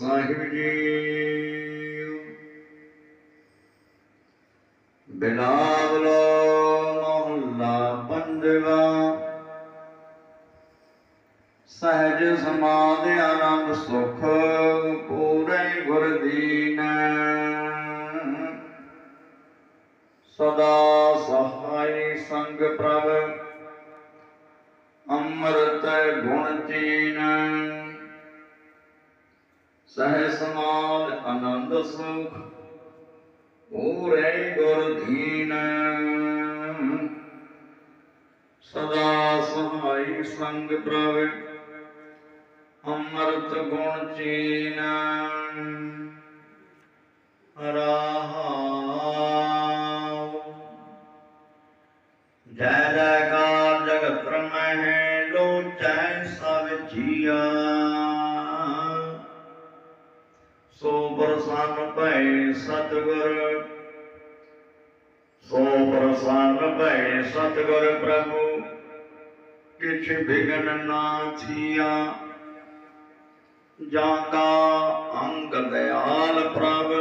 ਸਾਹਿਬ ਜੀ। ਬਿਲਾਵਲ ਮਹੱਲਾ ਪੰਜਵਾ। ਸਹਿਜ ਸਮਾਧ ਆਨੰਦ ਸੁਖ ਪੂਰੇ ਗੁਰ ਦੀਨ ਸਦਾ ਸਹਾਈ ਸੰਗ ਪ੍ਰਭ, ਅੰਮ੍ਰਿਤ ਗੁਣ ਚੀਨ। ਸਹਿ ਸਮਾਦ ਆਨੰਦ ਸੁਖ, ਪੂਰੇ ਗੁਰ ਧੀਨ ਸਦਾ ਸਹਾਈ ਸੰਗ ਪ੍ਰਭ, ਅੰਮ੍ਰਿਤ ਗੁਣ ਚੀਨ। ਰਹਾਉ। ਜੈ ਜੈਕਾਰ ਜਗਤ ਰਮਹਿ ਲੋਚੈ ਸਭ ਜੀਆ। ਪ੍ਰਸੰਨ ਭੈ ਸਤਿਗੁਰ। ਸੋ ਪ੍ਰਸੰਨ ਭੈ ਸਤਿਗੁਰ ਪ੍ਰਭੂ, ਕਿਛ ਬਿਗਨ ਨਾ ਥੀਆ। ਜਾਂ ਕਾ ਅੰਗ ਦਇਆਲ ਪ੍ਰਭ,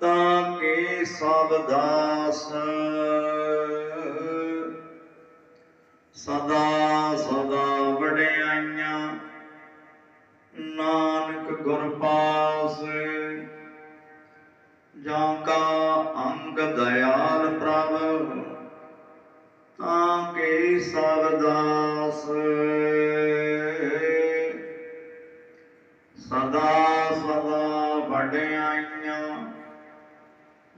ਤਾਂ ਕੇ ਸਭ ਦਾਸ। ਸਦਾ ਸਦਾ ਵਡਿਆਈਆਂ, ਨਾਨਕ ਗੁਰ ਪਾਸ ਜਾਂ ਕਾ ਅੰਗ ਦਇਆਲ ਪ੍ਰਭ, ਤਾਂ ਕੇ ਸਬਦਾਸ ਸਦਾ ਸਦਾ ਵਡਿਆਈਆਂ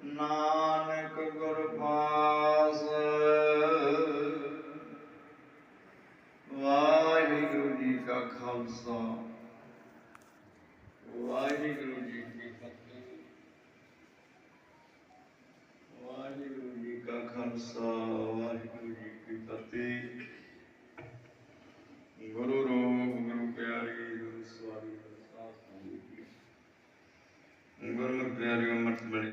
ਨਾਨਕ ਗੁਰ ਪਾਸ। ਵਾਹਿਗੁਰੂ ਜੀ ਕਾ ਖਾਲਸਾ ਵਾਹਿਗੁਰੂ ਜੀ ਕੀ ਫਤਿਹ ਵਾਹਿਗੁਰੂ ਜੀ ਕਾ ਖਾਲਸਾ ਵਾਹਿਗੁਰੂ ਜੀ ਕੀ ਫਤਿਹ। ਗੁਰੂ ਰੂਪ ਗੁਰੂ ਪਿਆਰੀ, ਗੁਰੂ ਸਵਾਰੀ, ਗੁਰੂ ਸਾਧ ਅਮਰਤ ਬਣੇ